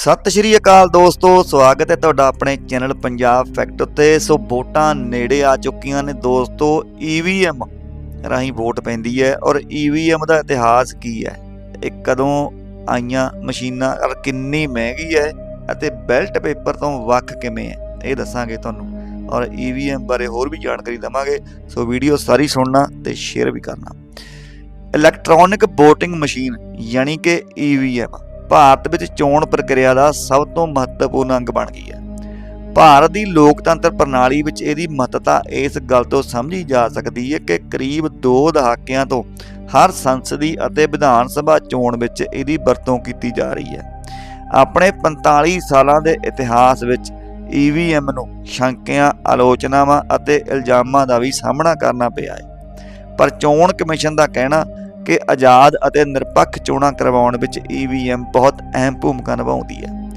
ਸਤਿ ਸ਼੍ਰੀ ਅਕਾਲ ਦੋਸਤੋ, ਸਵਾਗਤ ਹੈ ਤੁਹਾਡਾ ਆਪਣੇ ਚੈਨਲ ਪੰਜਾਬ ਫੈਕਟ ਉੱਤੇ। ਸੋ ਵੋਟਾਂ ਨੇੜੇ ਆ ਚੁੱਕੀਆਂ ਨੇ ਦੋਸਤੋ ਈਵੀਐਮ ਰਾਹੀਂ ਵੋਟ ਪੈਂਦੀ ਹੈ ਔਰ ਈਵੀਐਮ ਦਾ ਇਤਿਹਾਸ ਕੀ ਹੈ? ਇਹ ਕਦੋਂ ਆਈਆਂ ਮਸ਼ੀਨਾਂ ਔਰ ਕਿੰਨੀ ਮਹਿੰਗੀ ਹੈ ਅਤੇ ਬੈਲਟ ਪੇਪਰ ਤੋਂ ਵੱਖ ਕਿਵੇਂ ਹੈ? ਇਹ ਦੱਸਾਂਗੇ ਤੁਹਾਨੂੰ ਔਰ ਈਵੀਐਮ ਬਾਰੇ ਹੋਰ ਵੀ ਜਾਣਕਾਰੀ ਦਵਾਂਗੇ। ਸੋ ਵੀਡੀਓ ਸਾਰੀ ਸੁਣਨਾ ਤੇ ਸ਼ੇਅਰ ਵੀ ਕਰਨਾ। ਇਲੈਕਟ੍ਰੋਨਿਕ VOTING ਮਸ਼ੀਨ ਯਾਨੀ ਕਿ ਈਵੀਐਮ ਭਾਰਤ ਵਿੱਚ ਚੋਣ ਪ੍ਰਕਿਰਿਆ ਦਾ ਸਭ ਤੋਂ ਮਹੱਤਵਪੂਰਨ ਅੰਗ ਬਣ ਗਈ ਹੈ। ਭਾਰਤ ਦੀ ਲੋਕਤੰਤਰ ਪ੍ਰਣਾਲੀ ਵਿੱਚ ਇਹਦੀ ਮਹੱਤਤਾ ਇਸ ਗੱਲ ਤੋਂ ਸਮਝੀ ਜਾ ਸਕਦੀ ਹੈ ਕਿ ਕਰੀਬ 2 ਦਹਾਕਿਆਂ ਤੋਂ ਹਰ ਸੰਸਦੀ ਅਤੇ ਵਿਧਾਨ ਸਭਾ ਚੋਣ ਵਿੱਚ ਇਹਦੀ ਵਰਤੋਂ ਕੀਤੀ ਜਾ ਰਹੀ ਹੈ। ਆਪਣੇ 45 ਸਾਲਾਂ ਦੇ ਇਤਿਹਾਸ ਵਿੱਚ ਈਵੀਐਮ ਨੂੰ ਸ਼ੰਕਿਆਂ, ਆਲੋਚਨਾਵਾਂ ਅਤੇ ਇਲਜ਼ਾਮਾਂ ਦਾ ਵੀ ਸਾਹਮਣਾ ਕਰਨਾ ਪਿਆ ਹੈ। ਪਰ ਚੋਣ ਕਮਿਸ਼ਨ ਦਾ ਕਹਿਣਾ ਕਿ ਆਜ਼ਾਦ ਅਤੇ ਨਿਰਪੱਖ ਚੋਣਾਂ ਕਰਵਾਉਣ ਵਿੱਚ ਈਵੀਐਮ ਬਹੁਤ ਅਹਿਮ ਭੂਮਿਕਾ ਨਿਭਾਉਂਦੀ ਹੈ।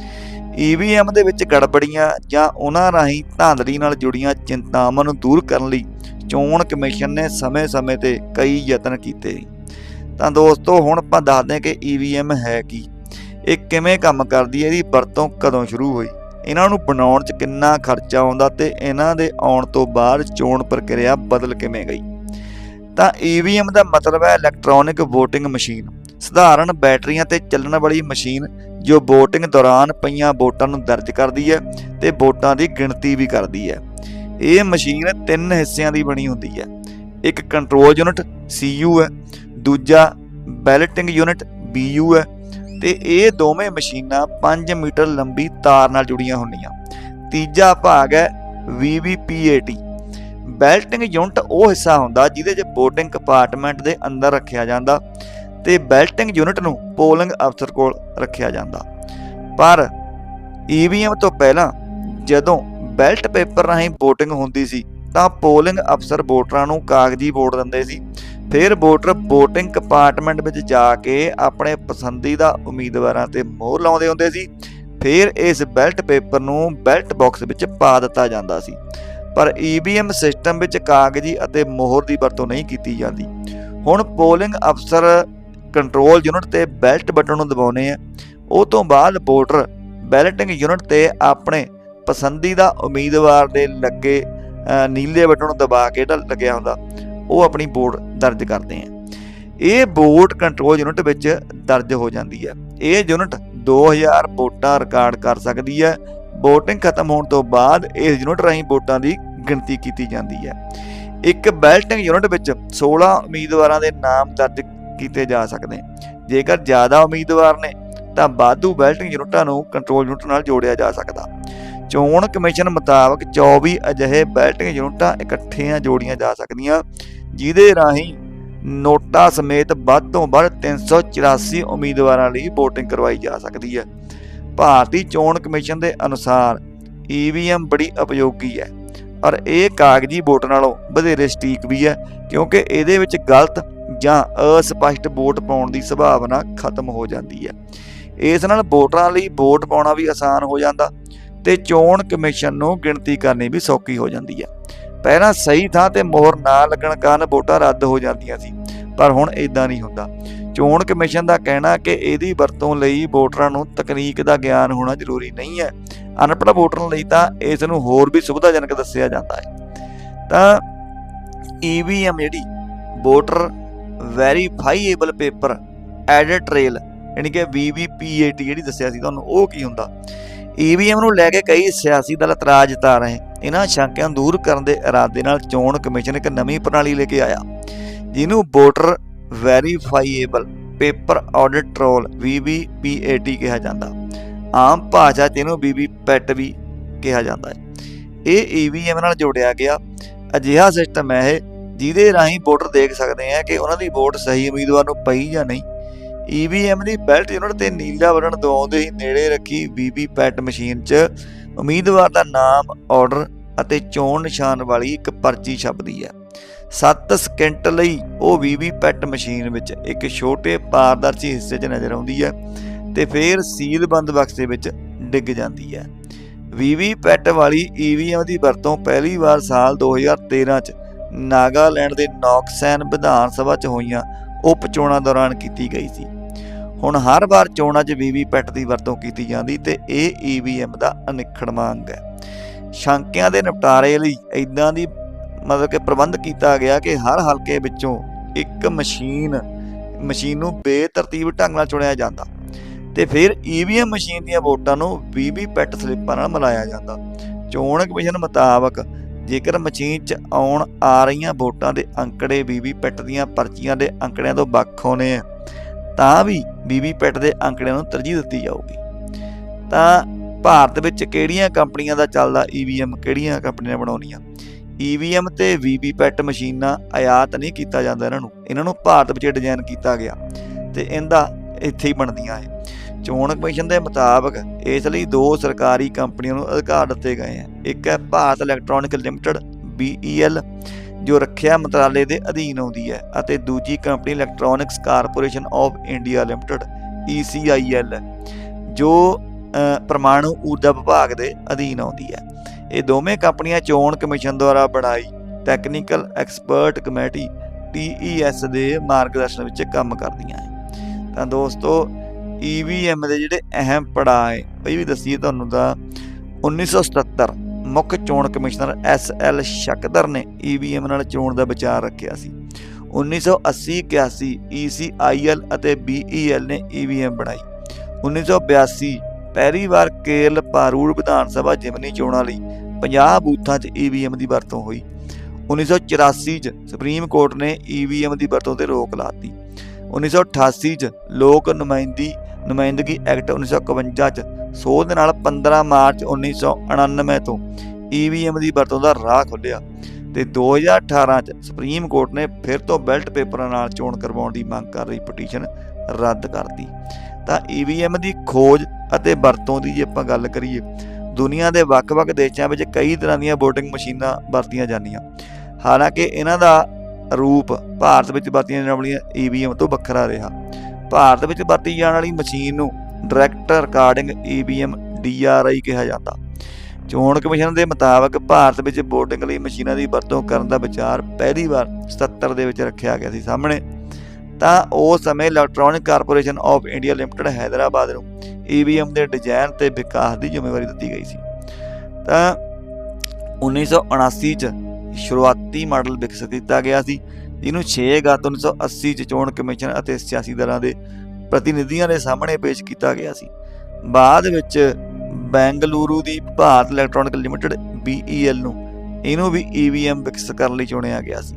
ਈਵੀਐਮ ਦੇ ਵਿੱਚ ਗੜਬੜੀਆਂ ਜਾਂ ਉਹਨਾਂ ਰਾਹੀਂ ਧਾਂਦਲੀ ਨਾਲ ਜੁੜੀਆਂ ਚਿੰਤਾਵਾਂ ਨੂੰ ਦੂਰ ਕਰਨ ਲਈ ਚੋਣ ਕਮਿਸ਼ਨ ਨੇ ਸਮੇਂ-ਸਮੇਂ ਤੇ ਕਈ ਯਤਨ ਕੀਤੇ। ਤਾਂ ਦੋਸਤੋ, ਹੁਣ ਆਪਾਂ ਦੱਸਦੇ ਹਾਂ ਕਿ ਈਵੀਐਮ ਹੈ ਕੀ। ਇਹ ਕਿਵੇਂ ਕੰਮ ਕਰਦੀ ਹੈ, ਇਹਦੀ ਵਰਤੋਂ ਕਦੋਂ ਸ਼ੁਰੂ ਹੋਈ? ਇਹਨਾਂ ਨੂੰ ਬਣਾਉਣ 'ਚ ਕਿੰਨਾ ਖਰਚਾ ਆਉਂਦਾ ਤੇ ਇਹਨਾਂ ਦੇ ਆਉਣ ਤੋਂ ਬਾਅਦ ਚੋਣ ਪ੍ਰਕਿਰਿਆ ਬਦਲ ਕਿਵੇਂ ਗਈ? ਤਾਂ ਈਵੀਐਮ ਦਾ ਮਤਲਬ ਹੈ ਇਲੈਕਟ੍ਰੋਨਿਕ VOTING ਮਸ਼ੀਨ ਸਧਾਰਨ ਬੈਟਰੀਆਂ ਤੇ ਚੱਲਣ ਵਾਲੀ ਮਸ਼ੀਨ ਜੋ VOTING ਦੌਰਾਨ ਪਈਆਂ ਵੋਟਾਂ ਨੂੰ ਦਰਜ ਕਰਦੀ ਹੈ ਤੇ ਵੋਟਾਂ ਦੀ ਗਿਣਤੀ ਵੀ ਕਰਦੀ ਹੈ। ਇਹ ਮਸ਼ੀਨ ਤਿੰਨ ਹਿੱਸਿਆਂ ਦੀ ਬਣੀ ਹੁੰਦੀ ਹੈ। ਇੱਕ ਕੰਟਰੋਲ ਯੂਨਿਟ CU ਹੈ। ਦੂਜਾ ਬੈਲਟਿੰਗ ਯੂਨਿਟ BU ਹੈ। ਤੇ ਇਹ ਦੋਵੇਂ ਮਸ਼ੀਨਾਂ 5 ਮੀਟਰ ਲੰਬੀ ਤਾਰ ਨਾਲ ਜੁੜੀਆਂ ਹੁੰਦੀਆਂ। ਤੀਜਾ ਭਾਗ ਹੈ VVPAT ਬੈਲਟਿੰਗ ਯੂਨਿਟ ਉਹ ਹਿੱਸਾ ਹੁੰਦਾ ਜਿਹਦੇ 'ਚ VOTING ਕੰਪਾਰਟਮੈਂਟ ਦੇ ਅੰਦਰ ਰੱਖਿਆ ਜਾਂਦਾ ਤੇ ਬੈਲਟਿੰਗ ਯੂਨਿਟ ਨੂੰ ਪੋਲਿੰਗ ਅਫਸਰ ਕੋਲ ਰੱਖਿਆ ਜਾਂਦਾ। ਪਰ ਈਵੀਐਮ ਤੋਂ ਪਹਿਲਾਂ ਜਦੋਂ ਬੈਲਟ ਪੇਪਰ ਰਾਹੀਂ VOTING ਹੁੰਦੀ ਸੀ, ਤਾਂ ਪੋਲਿੰਗ ਅਫਸਰ ਵੋਟਰਾਂ ਨੂੰ ਕਾਗਜ਼ੀ ਵੋਟ ਦਿੰਦੇ ਸੀ। ਫਿਰ ਵੋਟਰ VOTING ਕੰਪਾਰਟਮੈਂਟ ਵਿੱਚ ਜਾ ਕੇ ਆਪਣੇ ਪਸੰਦੀਦਾ ਉਮੀਦਵਾਰਾਂ ਤੇ ਮੋਹਰ ਲਾਉਂਦੇ ਹੁੰਦੇ ਸੀ। ਫਿਰ ਇਸ ਬੈਲਟ ਪੇਪਰ ਨੂੰ ਬੈਲਟ ਬਾਕਸ ਵਿੱਚ ਪਾ ਦਿੱਤਾ ਜਾਂਦਾ ਸੀ। ਪਰ ਈਵੀਐਮ ਸਿਸਟਮ ਵਿੱਚ ਕਾਗਜ਼ੀ ਅਤੇ ਮੋਹਰ ਦੀ ਵਰਤੋਂ ਨਹੀਂ ਕੀਤੀ ਜਾਂਦੀ। ਹੁਣ ਪੋਲਿੰਗ ਅਫਸਰ ਕੰਟਰੋਲ ਯੂਨਿਟ ਤੇ ਬੈਲਟ ਬਟਨ ਨੂੰ ਦਬਾਉਨੇ ਆ। ਉਹ ਤੋਂ ਬਾਅਦ ਵੋਟਰ ਬੈਲਟਿੰਗ ਯੂਨਿਟ ਤੇ ਆਪਣੇ ਪਸੰਦੀਦਾ ਉਮੀਦਵਾਰ ਦੇ ਲੱਗੇ ਨੀਲੇ ਬਟਨ ਨੂੰ ਦਬਾ ਕੇ ਜਿਹੜਾ ਲੱਗਿਆ ਹੁੰਦਾ। ਉਹ ਆਪਣੀ ਵੋਟ ਦਰਜ ਕਰਦੇ ਆ। ਇਹ ਵੋਟ ਕੰਟਰੋਲ ਯੂਨਿਟ ਵਿੱਚ ਦਰਜ ਹੋ ਜਾਂਦੀ ਹੈ ਇਹ ਯੂਨਿਟ 2000 ਵੋਟਾਂ ਰਿਕਾਰਡ ਕਰ ਸਕਦੀ ਹੈ VOTING ਖਤਮ ਹੋਣ ਤੋਂ ਬਾਅਦ ਇਸ ਯੂਨਿਟ ਰਾਹੀਂ ਵੋਟਾਂ ਦੀ ਗਿਣਤੀ ਕੀਤੀ ਜਾਂਦੀ ਹੈ। ਇੱਕ ਬੈਲਟਿੰਗ ਯੂਨਿਟ ਵਿੱਚ 16 ਉਮੀਦਵਾਰਾਂ ਦੇ ਨਾਮ ਦਰਜ ਕੀਤੇ ਜਾ ਸਕਦੇ ਜੇਕਰ ਜ਼ਿਆਦਾ ਉਮੀਦਵਾਰ ਨੇ, ਤਾਂ ਵਾਧੂ ਬੈਲਟਿੰਗ ਯੂਨਿਟਾਂ ਨੂੰ ਕੰਟਰੋਲ ਯੂਨਿਟ ਨਾਲ ਜੋੜਿਆ ਜਾ ਸਕਦਾ। ਚੋਣ ਕਮਿਸ਼ਨ ਮੁਤਾਬਕ 24 ਅਜਿਹੇ ਬੈਲਟਿੰਗ ਯੂਨਿਟਾਂ ਇਕੱਠੀਆਂ ਜੋੜੀਆਂ ਜਾ ਸਕਦੀਆਂ, ਜਿਹਦੇ ਰਾਹੀਂ ਨੋਟਾ ਸਮੇਤ ਵੱਧ ਤੋਂ ਵੱਧ 384 ਉਮੀਦਵਾਰਾਂ ਲਈ VOTING ਕਰਵਾਈ ਜਾ ਸਕਦੀ ਹੈ। ਭਾਰਤੀ ਚੋਣ ਕਮਿਸ਼ਨ ਦੇ ਅਨੁਸਾਰ ਈਵੀਐਮ ਬੜੀ ਉਪਯੋਗੀ ਹੈ। ਔਰ ਇਹ ਕਾਗਜ਼ੀ ਵੋਟ ਨਾਲੋਂ ਵਧੇਰੇ ਸਟੀਕ ਵੀ ਹੈ, ਕਿਉਂਕਿ ਇਹਦੇ ਵਿੱਚ ਗਲਤ ਜਾਂ ਅਸਪਸ਼ਟ ਵੋਟ ਪਾਉਣ ਦੀ ਸੰਭਾਵਨਾ ਖਤਮ ਹੋ ਜਾਂਦੀ ਹੈ। ਇਸ ਨਾਲ ਵੋਟਰਾਂ ਲਈ ਵੋਟ ਪਾਉਣਾ ਵੀ ਆਸਾਨ ਹੋ ਜਾਂਦਾ ਤੇ ਚੋਣ ਕਮਿਸ਼ਨ ਨੂੰ ਗਿਣਤੀ ਕਰਨੀ ਵੀ ਸੌਖੀ ਹੋ ਜਾਂਦੀ ਹੈ। ਪਹਿਲਾਂ ਸਹੀ ਥਾਂ ਤੇ ਮੋਹਰ ਨਾ ਲੱਗਣ ਕਾਰਨ ਵੋਟਾਂ ਰੱਦ ਹੋ ਜਾਂਦੀਆਂ ਸੀ, ਪਰ ਹੁਣ ਇਦਾਂ ਨਹੀਂ ਹੁੰਦਾ। ਚੋਣ ਕਮਿਸ਼ਨ ਦਾ ਕਹਿਣਾ ਕਿ ਇਹਦੀ ਵਰਤੋਂ ਲਈ ਵੋਟਰਾਂ ਨੂੰ ਤਕਨੀਕ ਦਾ ਗਿਆਨ ਹੋਣਾ ਜ਼ਰੂਰੀ ਨਹੀਂ ਹੈ। ਅਨਪੜ੍ਹ ਵੋਟਰਾਂ ਲਈ ਤਾਂ ਇਸ ਨੂੰ ਹੋਰ ਵੀ ਸੁਵਿਧਾਜਨਕ ਦੱਸਿਆ ਜਾਂਦਾ ਹੈ। ਤਾਂ ਈਵੀਐਮ ਜਿਹੜੀ voter verifiable paper, audit trail ਯਾਨੀ ਕਿ VVPAT ਜਿਹੜੀ ਦੱਸਿਆ ਸੀ ਤੁਹਾਨੂੰ, ਉਹ ਕੀ ਹੁੰਦਾ? ਈਵੀਐਮ ਨੂੰ ਲੈ ਕੇ ਕਈ ਸਿਆਸੀ ਦਲ ਇਤਰਾਜ਼ ਜਤਾ ਰਹੇ। ਇਹਨਾਂ ਸ਼ੰਕਿਆਂ ਨੂੰ ਦੂਰ ਕਰਨ ਦੇ ਇਰਾਦੇ ਨਾਲ ਚੋਣ ਕਮਿਸ਼ਨ ਇੱਕ ਨਵੀਂ ਪ੍ਰਣਾਲੀ ਲੈ ਕੇ ਆਇਆ, ਜਿਹਨੂੰ voter verifiable paper audit trail VVPAT ਕਿਹਾ ਜਾਂਦਾ। ਆਮ ਭਾਸ਼ਾ 'ਚ ਇਹਨੂੰ ਵੀਵੀਪੈਟ ਵੀ ਕਿਹਾ ਜਾਂਦਾ ਹੈ। ਇਹ ਈਵੀਐਮ ਨਾਲ ਜੋੜਿਆ ਗਿਆ। ਅਜਿਹਾ ਸਿਸਟਮ ਹੈ ਇਹ, ਜਿਹਦੇ ਰਾਹੀਂ ਵੋਟਰ ਦੇਖ ਸਕਦੇ ਆ ਕਿ ਉਹਨਾਂ ਦੀ ਵੋਟ ਸਹੀ ਉਮੀਦਵਾਰ ਨੂੰ ਪਈ ਜਾਂ ਨਹੀਂ। ਈਵੀਐਮ ਦੀ ਬੈਲਟ ਯੂਨਿਟ ਤੇ ਨੀਲਾ ਬਟਨ ਦਬਾਉਂਦੇ ਹੀ ਨੇੜੇ ਰੱਖੀ ਵੀਵੀਪੈਟ ਮਸ਼ੀਨ 'ਚ ਉਮੀਦਵਾਰ ਦਾ ਨਾਮ ਆਰਡਰ ਅਤੇ ਚੋਣ ਨਿਸ਼ਾਨ ਵਾਲੀ ਇੱਕ ਪਰਚੀ ਛਪਦੀ ਹੈ। 7 ਸਕਿੰਟ ਲਈ ਉਹ ਵੀਵੀਪੈਟ ਮਸ਼ੀਨ ਵਿੱਚ ਇੱਕ ਛੋਟੇ ਪਾਰਦਰਸ਼ੀ ਹਿੱਸੇ 'ਚ ਨਜ਼ਰ ਆਉਂਦੀ ਹੈ ਤੇ ਫਿਰ ਸੀਲਬੰਦ ਬਕਸੇ ਵਿੱਚ ਡਿੱਗ ਜਾਂਦੀ ਹੈ। ਵੀਵੀਪੈਟ ਵਾਲੀ ਈਵੀਐਮ ਦੀ ਵਰਤੋਂ ਪਹਿਲੀ ਵਾਰ ਸਾਲ 2013 ਚ ਨਾਗਾਲੈਂਡ ਦੇ ਨੌਕਸੈਨ ਵਿਧਾਨ ਸਭਾ ਚ ਹੋਈਆਂ ਉਪ ਚੋਣਾਂ ਦੌਰਾਨ ਕੀਤੀ ਗਈ ਸੀ। ਹੁਣ ਹਰ ਵਾਰ ਚੋਣਾਂ 'ਚ ਵੀਵੀਪੈਟ ਦੀ ਵਰਤੋਂ ਕੀਤੀ ਜਾਂਦੀ ਤੇ ਇਹ ਈਵੀਐਮ ਦਾ ਅਨਿਖੜਵਾਂ ਅੰਗ ਹੈ। ਸ਼ੰਕਿਆਂ ਦੇ ਨਿਪਟਾਰੇ ਲਈ ਇਦਾਂ ਦੀ ਮਤਲਬ ਕਿ ਪ੍ਰਬੰਧ ਕੀਤਾ ਗਿਆ ਕਿ ਹਰ ਹਲਕੇ ਵਿੱਚੋਂ ਇੱਕ ਮਸ਼ੀਨ ਮਸ਼ੀਨ ਨੂੰ ਬੇਤਰਤੀਬ ਢੰਗ ਨਾਲ ਚੁਣਿਆ ਜਾਂਦਾ ਤੇ ਫਿਰ ਈਵੀਐਮ ਮਸ਼ੀਨ ਦੀਆਂ ਵੋਟਾਂ ਨੂੰ ਵੀਵੀਪੈਟ ਸਲਿੱਪਾਂ ਨਾਲ ਮਿਲਾਇਆ ਜਾਂਦਾ। ਚੋਣ ਕਮਿਸ਼ਨ ਮੁਤਾਬਕ ਜੇਕਰ ਮਸ਼ੀਨ 'ਚ ਆਉਣ ਆ ਰਹੀਆਂ ਵੋਟਾਂ ਦੇ ਅੰਕੜੇ ਵੀਵੀਪੈਟ ਦੀਆਂ ਪਰਚੀਆਂ ਦੇ ਅੰਕੜਿਆਂ ਤੋਂ ਵੱਖ ਹੋਣੇ ਆ, ਤਾਂ ਵੀ ਵੀਵੀਪੈਟ ਦੇ ਅੰਕੜਿਆਂ ਨੂੰ ਤਰਜੀਹ ਦਿੱਤੀ ਜਾਊਗੀ। ਤਾਂ ਭਾਰਤ ਵਿੱਚ ਕਿਹੜੀਆਂ ਕੰਪਨੀਆਂ ਦਾ ਚੱਲਦਾ ਈਵੀਐਮ ਕਿਹੜੀਆਂ ਕੰਪਨੀਆਂ ਬਣਾਉਣੀਆਂ? ਈਵੀਐਮ ਤੇ ਵੀਵੀਪੈਟ ਮਸ਼ੀਨਾਂ ਆਯਾਤ ਨਹੀਂ ਕੀਤਾ ਜਾਂਦਾ ਇਹਨਾਂ ਨੂੰ। ਇਹਨਾਂ ਨੂੰ ਭਾਰਤ ਵਿੱਚ ਡਿਜ਼ਾਈਨ ਕੀਤਾ ਗਿਆ ਤੇ ਇਹਦਾ ਇੱਥੇ ਹੀ ਬਣਦੀਆਂ ਹੈ ਚੋਣ ਕਮਿਸ਼ਨ ਦੇ ਮੁਤਾਬਕ ਇਸ ਲਈ ਦੋ ਸਰਕਾਰੀ ਕੰਪਨੀਆਂ ਨੂੰ ਅਧਿਕਾਰ ਦਿੱਤੇ ਗਏ ਹਨ ਇੱਕ ਹੈ ਭਾਰਤ ਇਲੈਕਟ੍ਰੋਨਿਕ ਲਿਮਟਿਡ BEL ਜੋ ਰੱਖਿਆ ਮੰਤਰਾਲੇ ਦੇ ਅਧੀਨ ਆਉਂਦੀ ਹੈ, ਅਤੇ ਦੂਜੀ company electronics corporation of India limited ECIL ਹੈ ਜੋ ਪਰਮਾਣੂ ਊਰਜਾ ਵਿਭਾਗ ਦੇ ਅਧੀਨ ਆਉਂਦੀ ਹੈ। ਇਹ ਦੋਵੇਂ ਕੰਪਨੀਆਂ ਚੋਣ ਕਮਿਸ਼ਨ ਦੁਆਰਾ ਬਣਾਈ ਟੈਕਨੀਕਲ ਐਕਸਪਰਟ ਕਮੇਟੀ TES ਦੇ ਮਾਰਗਦਰਸ਼ਨ ਵਿੱਚ ਕੰਮ ਕਰਦੀਆਂ ਹੈ ਤਾਂ ਦੋਸਤੋ EVM ਦੇ ਜਿਹੜੇ ਅਹਿਮ ਪੜਾਅ ਹੈ ਇਹ ਵੀ ਦੱਸੀਏ ਤੁਹਾਨੂੰ ਤਾਂ 1977 ਮੁੱਖ ਚੋਣ ਕਮਿਸ਼ਨਰ ਐਸ.ਐਲ. ਸ਼ਕਦਰ ਨੇ EVM ਨਾਲ ਚੋਣ ਦਾ ਵਿਚਾਰ ਰੱਖਿਆ ਸੀ 1980-81 ECIL ਅਤੇ BEL ਨੇ EVM ਬਣਾਈ 1982 ਪਹਿਲੀ ਵਾਰ ਕੇਰਲ ਪਾਰੂੜ ਵਿਧਾਨ ਸਭਾ ਜਿਮਨੀ ਚੋਣਾਂ ਲਈ 50 ਬੂਥਾਂ 'ਚ EVM ਦੀ ਵਰਤੋਂ ਹੋਈ। 1984 'ਚ ਸੁਪਰੀਮ ਕੋਰਟ ਨੇ EVM ਦੀ ਵਰਤੋਂ ਤੇ ਰੋਕ ਲਾਤੀ 1988 'ਚ ਲੋਕ ਨੁਮਾਇੰਦੀ, ਨੁਮਾਇੰਦਗੀ ਐਕਟ 1951 'ਚ ਸੋਧ ਦੇ ਨਾਲ 15 ਮਾਰਚ 1999 ਤੋਂ EVM ਦੀ ਵਰਤੋਂ ਦਾ ਰਾਹ ਖੁੱਲਿਆ ਤੇ 2018 'ਚ ਸੁਪਰੀਮ ਕੋਰਟ ਨੇ ਫਿਰ ਤੋਂ ਬੈਲਟ ਪੇਪਰਾਂ ਨਾਲ ਚੋਣ ਕਰਵਾਉਣ ਦੀ ਮੰਗ ਕਰ ਰਹੀ ਪਟੀਸ਼ਨ ਰੱਦ ਕਰਤੀ ਤਾਂ EVM ਦੀ ਖੋਜ ਅਤੇ ਵਰਤੋਂ ਦੀ ਜੇ ਆਪਾਂ ਗੱਲ ਕਰੀਏ ਦੁਨੀਆ ਦੇ ਵੱਖ-ਵੱਖ ਦੇਸ਼ਾਂ ਵਿੱਚ ਕਈ ਤਰ੍ਹਾਂ ਦੀਆਂ VOTING ਮਸ਼ੀਨਾਂ ਵਰਤੀਆਂ ਜਾਂਦੀਆਂ। ਹਾਲਾਂਕਿ ਇਹਨਾਂ ਦਾ ਰੂਪ ਭਾਰਤ ਵਿੱਚ ਵਰਤੀਆਂ ਜਾਣ ਵਾਲੀਆਂ EVM ਤੋਂ ਵੱਖਰਾ ਰਿਹਾ। ਭਾਰਤ ਵਿੱਚ ਵਰਤੀ ਜਾਣ ਵਾਲੀ ਮਸ਼ੀਨ ਨੂੰ ਡਾਇਰੈਕਟ ਰਿਕਾਰਡਿੰਗ EVM DRI ਕਿਹਾ ਜਾਂਦਾ। ਚੋਣ ਕਮਿਸ਼ਨ ਦੇ ਮੁਤਾਬਕ ਭਾਰਤ ਵਿੱਚ VOTING ਲਈ ਮਸ਼ੀਨਾਂ ਦੀ ਵਰਤੋਂ ਕਰਨ ਦਾ ਵਿਚਾਰ ਪਹਿਲੀ ਵਾਰ 77 ਦੇ ਵਿੱਚ ਰੱਖਿਆ ਗਿਆ ਸੀ ਸਾਹਮਣੇ। ਤਾਂ ਉਸ ਸਮੇਂ electronic corporation of India limited Hyderabad ਨੂੰ EVM ਦੇ ਡਿਜ਼ਾਈਨ ਤੇ ਵਿਕਾਸ ਦੀ ਜ਼ਿੰਮੇਵਾਰੀ ਦਿੱਤੀ ਗਈ ਸੀ। ਤਾਂ 1979 ਚ ਸ਼ੁਰੂਆਤੀ ਮਾਡਲ ਵਿਕਸਿਤ ਕੀਤਾ ਗਿਆ ਸੀ ਇਹਨੂੰ 6 ਅਗਸਤ 1980 ਚ ਚੋਣ ਕਮਿਸ਼ਨ ਅਤੇ ਸਿਆਸੀ ਦਲਾਂ ਦੇ ਪ੍ਰਤੀਨਿਧੀਆਂ ਦੇ ਸਾਹਮਣੇ ਪੇਸ਼ ਕੀਤਾ ਗਿਆ ਸੀ। ਬਾਅਦ ਵਿੱਚ ਬੈਂਗਲੁਰੂ ਦੀ ਭਾਰਤ ਇਲੈਕਟ੍ਰੋਨਿਕ ਲਿਮਟਿਡ BEL ਨੂੰ ਇਹਨੂੰ ਵੀ EVM ਵਿਕਸਿਤ ਕਰਨ ਲਈ ਚੁਣਿਆ ਗਿਆ ਸੀ।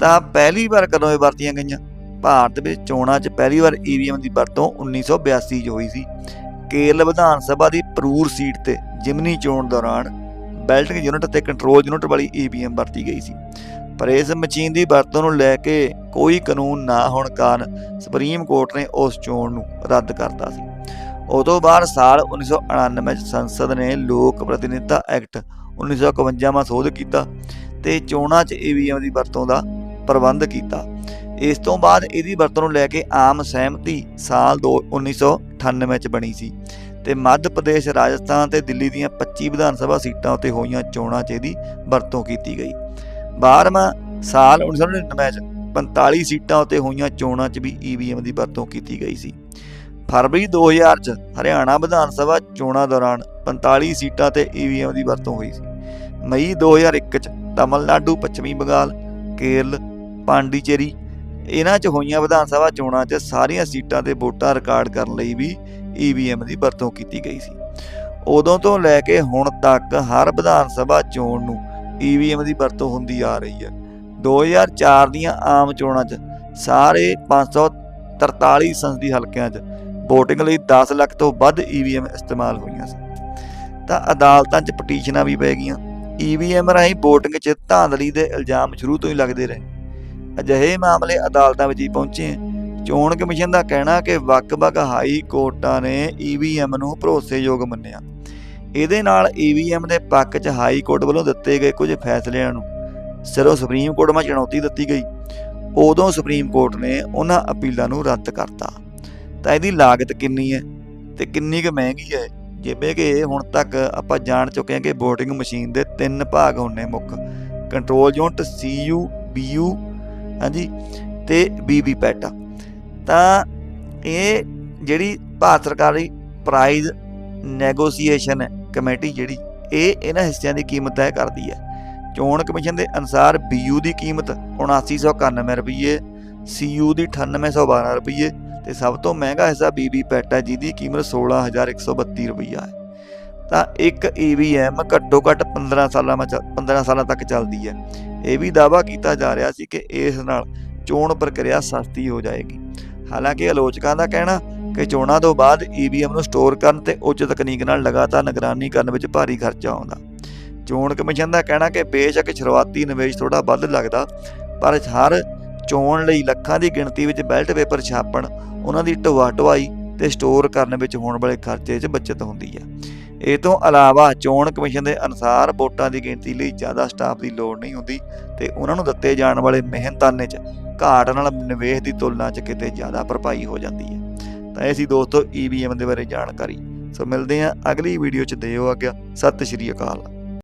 ਤਾਂ ਪਹਿਲੀ ਵਾਰ ਕਦੋਂ ਇਹ ਵਰਤੀਆਂ ਗਈਆਂ? ਭਾਰਤ ਵਿੱਚ ਚੋਣਾਂ 'ਚ ਪਹਿਲੀ ਵਾਰ EVM ਦੀ ਵਰਤੋਂ 1982 'ਚ ਹੋਈ ਸੀ। ਕੇਰਲ ਵਿਧਾਨ ਸਭਾ ਦੀ ਪਰੂਰ ਸੀਟ ਤੇ ਜਿਮਨੀ ਚੋਣ ਦੌਰਾਨ ਬੈਲਟਿੰਗ ਯੂਨਿਟ ਅਤੇ ਕੰਟਰੋਲ ਯੂਨਿਟ ਵਾਲੀ EVM ਵਰਤੀ ਗਈ ਸੀ। ਪਰ ਇਸ ਮਸ਼ੀਨ ਦੀ ਵਰਤੋਂ ਨੂੰ ਲੈ ਕੇ ਕੋਈ ਕਾਨੂੰਨ ਨਾ ਹੋਣ ਕਾਰਨ ਸੁਪਰੀਮ ਕੋਰਟ ਨੇ ਉਸ ਚੋਣ ਨੂੰ ਰੱਦ ਕਰਤਾ ਸੀ। ਉਦੋਂ ਬਾਅਦ ਸਾਲ 1999 ਚ ਸੰਸਦ ਨੇ ਲੋਕ ਪ੍ਰਤੀਨਿਧਤਾ ਐਕਟ 1951 ਮਾ ਸੋਧ ਕੀਤਾ ਤੇ ਚੋਣਾਂ 'ਚ EVM ਦੀ ਵਰਤੋਂ ਦਾ ਪ੍ਰਬੰਧ ਕੀਤਾ। ਇਸ ਤੋਂ ਬਾਅਦ ਇਹਦੀ ਵਰਤੋਂ ਨੂੰ ਲੈ ਕੇ ਆਮ ਸਹਿਮਤੀ ਸਾਲ 2 1998 ਚ ਬਣੀ ਸੀ ਤੇ ਮੱਧ ਪ੍ਰਦੇਸ਼, ਰਾਜਸਥਾਨ ਤੇ ਦਿੱਲੀ ਦੀਆਂ 25 ਵਿਧਾਨ ਸਭਾ ਸੀਟਾਂ ਉੱਤੇ ਹੋਈਆਂ ਚੋਣਾਂ 'ਚ ਇਹਦੀ ਵਰਤੋਂ ਕੀਤੀ ਗਈ। 12ਵਾਂ ਸਾਲ 1999 ਚ 45 ਸੀਟਾਂ ਉੱਤੇ ਹੋਈਆਂ ਚੋਣਾਂ 'ਚ ਵੀ EVM ਦੀ ਵਰਤੋਂ ਕੀਤੀ ਗਈ ਸੀ। ਫਰਵਰੀ 2000 ਚ ਹਰਿਆਣਾ ਵਿਧਾਨ ਸਭਾ ਚੋਣਾਂ ਦੌਰਾਨ 45 ਸੀਟਾਂ ਤੇ EVM ਦੀ ਵਰਤੋਂ ਹੋਈ ਸੀ। ਮਈ 2001 ਚ ਤਮਿਲਨਾਡੂ, ਪੱਛਮੀ ਬੰਗਾਲ, ਕੇਰਲ, ਪਾਂਡੀਚੇਰੀ ਇਹਨਾਂ 'ਚ ਹੋਈਆਂ ਵਿਧਾਨ ਸਭਾ ਚੋਣਾਂ 'ਚ ਸਾਰੀਆਂ ਸੀਟਾਂ ਤੇ ਵੋਟਾਂ ਰਿਕਾਰਡ ਕਰਨ ਲਈ ਵੀ EVM ਦੀ ਵਰਤੋਂ ਕੀਤੀ ਗਈ ਸੀ। ਉਦੋਂ ਤੋਂ ਲੈ ਕੇ ਹੁਣ ਤੱਕ ਹਰ ਵਿਧਾਨ ਸਭਾ ਚੋਣ ਨੂੰ EVM ਦੀ ਵਰਤੋਂ ਹੁੰਦੀ ਆ ਰਹੀ ਹੈ। 2004 ਦੀਆਂ ਆਮ ਚੋਣਾਂ 'ਚ ਸਾਰੇ 543 ਸੰਸਦੀ ਹਲਕਿਆਂ 'ਚ VOTING ਲਈ 10 ਲੱਖ ਤੋਂ ਵੱਧ EVM ਇਸਤੇਮਾਲ ਹੋਈਆਂ ਸੀ ਤਾਂ ਅਦਾਲਤਾਂ 'ਚ ਪਟੀਸ਼ਨਾਂ ਵੀ ਪੈ ਗਈਆਂ। EVM ਰਾਹੀਂ VOTING 'ਚ ਧਾਂਦਲੀ ਦੇ ਇਲਜ਼ਾਮ ਸ਼ੁਰੂ ਤੋਂ ਹੀ ਲੱਗਦੇ ਰਹੇ। ਅਜਿਹੇ ਮਾਮਲੇ ਅਦਾਲਤਾਂ ਵਿੱਚ ਹੀ ਪਹੁੰਚੇ ਚੋਣ ਕਮਿਸ਼ਨ ਦਾ ਕਹਿਣਾ ਕਿ ਵੱਖ-ਵੱਖ ਹਾਈ ਕੋਰਟਾਂ ਨੇ EVM ਨੂੰ ਭਰੋਸੇਯੋਗ ਮੰਨਿਆ। ਇਹਦੇ ਨਾਲ EVM ਦੇ ਪੱਖ 'ਚ ਹਾਈ ਕੋਰਟ ਵੱਲੋਂ ਦਿੱਤੇ ਗਏ ਕੁਝ ਫੈਸਲਿਆਂ ਨੂੰ ਸਿਰੋਂ ਸੁਪਰੀਮ ਕੋਰਟ ਵਿੱਚ ਚੁਣੌਤੀ ਦਿੱਤੀ ਗਈ। ਉਦੋਂ ਸੁਪਰੀਮ ਕੋਰਟ ਨੇ ਉਹਨਾਂ ਅਪੀਲਾਂ ਨੂੰ ਰੱਦ ਕਰਤਾ। ਤਾਂ ਇਹਦੀ ਲਾਗਤ ਕਿੰਨੀ ਹੈ ਤੇ ਕਿੰਨੀ ਕੁ ਮਹਿੰਗੀ ਹੈ? ਜਿਵੇਂ ਕਿ ਹੁਣ ਤੱਕ ਆਪਾਂ ਜਾਣ ਚੁੱਕੇ ਹਾਂ ਕਿ VOTING ਮਸ਼ੀਨ ਦੇ ਤਿੰਨ ਭਾਗ ਹੁੰਨੇ ਮੁੱਖ। ਕੰਟਰੋਲ ਯੂਨਿਟ CU BU ਹਾਂਜੀ, ਤੇ ਵੀਵੀਪੈਟ ਤਾਂ ਇਹ ਜਿਹੜੀ ਭਾਰਤ ਸਰਕਾਰੀ ਪ੍ਰਾਈਜ਼ ਨੈਗੋਸੀਏਸ਼ਨ ਕਮੇਟੀ ਜਿਹੜੀ, ਇਹ ਇਹਨਾਂ ਹਿੱਸਿਆਂ ਦੀ ਕੀਮਤ ਤੈਅ ਕਰਦੀ ਹੈ। ਚੋਣ ਕਮਿਸ਼ਨ ਦੇ ਅਨੁਸਾਰ BU ਦੀ ਕੀਮਤ 7991 ਰੁਪਏ CU ਦੀ 9812 ਰੁਪਏ ਤੇ ਸਭ ਤੋਂ ਮਹਿੰਗਾ ਹਿੱਸਾ BB ਪੈਟ ਹੈ, ਜਿਹਦੀ ਕੀਮਤ 16132 ਰੁਪਈਆ ਹੈ। ਤਾਂ ਇੱਕ EVM ਘੱਟੋ ਘੱਟ 15 ਸਾਲਾਂ ਮਾ 15 ਸਾਲਾਂ ਤੱਕ ਚੱਲਦੀ ਹੈ। ਇਹ ਵੀ ਦਾਅਵਾ ਕੀਤਾ ਜਾ ਰਿਹਾ ਸੀ ਕਿ ਇਸ ਨਾਲ ਚੋਣ ਪ੍ਰਕਿਰਿਆ ਸਸਤੀ ਹੋ ਜਾਏਗੀ। ਹਾਲਾਂਕਿ ਆਲੋਚਕਾਂ ਦਾ ਕਹਿਣਾ ਕਿ ਚੋਣਾਂ ਤੋਂ ਬਾਅਦ EVM ਨੂੰ ਸਟੋਰ ਕਰਨ ਤੇ ਉੱਚ ਤਕਨੀਕ ਨਾਲ ਲਗਾਤਾਰ ਨਿਗਰਾਨੀ ਕਰਨ ਵਿੱਚ ਭਾਰੀ ਖਰਚਾ ਆਉਂਦਾ। ਚੋਣ ਕਮਿਸ਼ਨ ਦਾ ਕਹਿਣਾ ਕਿ ਬੇਸ਼ੱਕ ਸ਼ੁਰੂਆਤੀ ਨਿਵੇਸ਼ ਥੋੜਾ ਵੱਧ ਲੱਗਦਾ, ਪਰ ਹਰ ਚੋਣ ਲਈ ਲੱਖਾਂ ਦੀ ਗਿਣਤੀ ਵਿੱਚ ਬੈਲਟ ਪੇਪਰ ਛਾਪਣ, ਉਹਨਾਂ ਦੀ ਢਵਾ ਢਵਾਈ ਤੇ ਸਟੋਰ ਕਰਨ ਵਿੱਚ ਹੋਣ ਵਾਲੇ ਖਰਚੇ 'ਚ ਬਚਤ ਹੁੰਦੀ ਹੈ। ਇਹ ਤੋਂ ਇਲਾਵਾ ਚੋਣ ਕਮਿਸ਼ਨ ਦੇ ਅਨੁਸਾਰ ਵੋਟਾਂ ਦੀ ਗਿਣਤੀ ਲਈ ਜ਼ਿਆਦਾ ਸਟਾਫ ਦੀ ਲੋੜ ਨਹੀਂ ਹੁੰਦੀ ਤੇ ਉਹਨਾਂ ਨੂੰ ਦਿੱਤੇ ਜਾਣ ਵਾਲੇ ਮਿਹਨਤਾਨੇ 'ਚ ਘਾਟ ਨਾਲ ਨਿਵੇਸ਼ ਦੀ ਤੁਲਨਾ 'ਚ ਕਿਤੇ ਜ਼ਿਆਦਾ ਭਰਪਾਈ ਹੋ ਜਾਂਦੀ ਹੈ। ਤਾਂ ਇਹ ਸੀ ਦੋਸਤੋ EVM ਦੇ ਬਾਰੇ ਜਾਣਕਾਰੀ। ਸੋ ਮਿਲਦੇ ਹਾਂ ਅਗਲੀ ਵੀਡੀਓ 'ਚ। ਦਿਓ ਆਗਿਆ ਸਤਿ ਸ਼੍ਰੀ ਅਕਾਲ।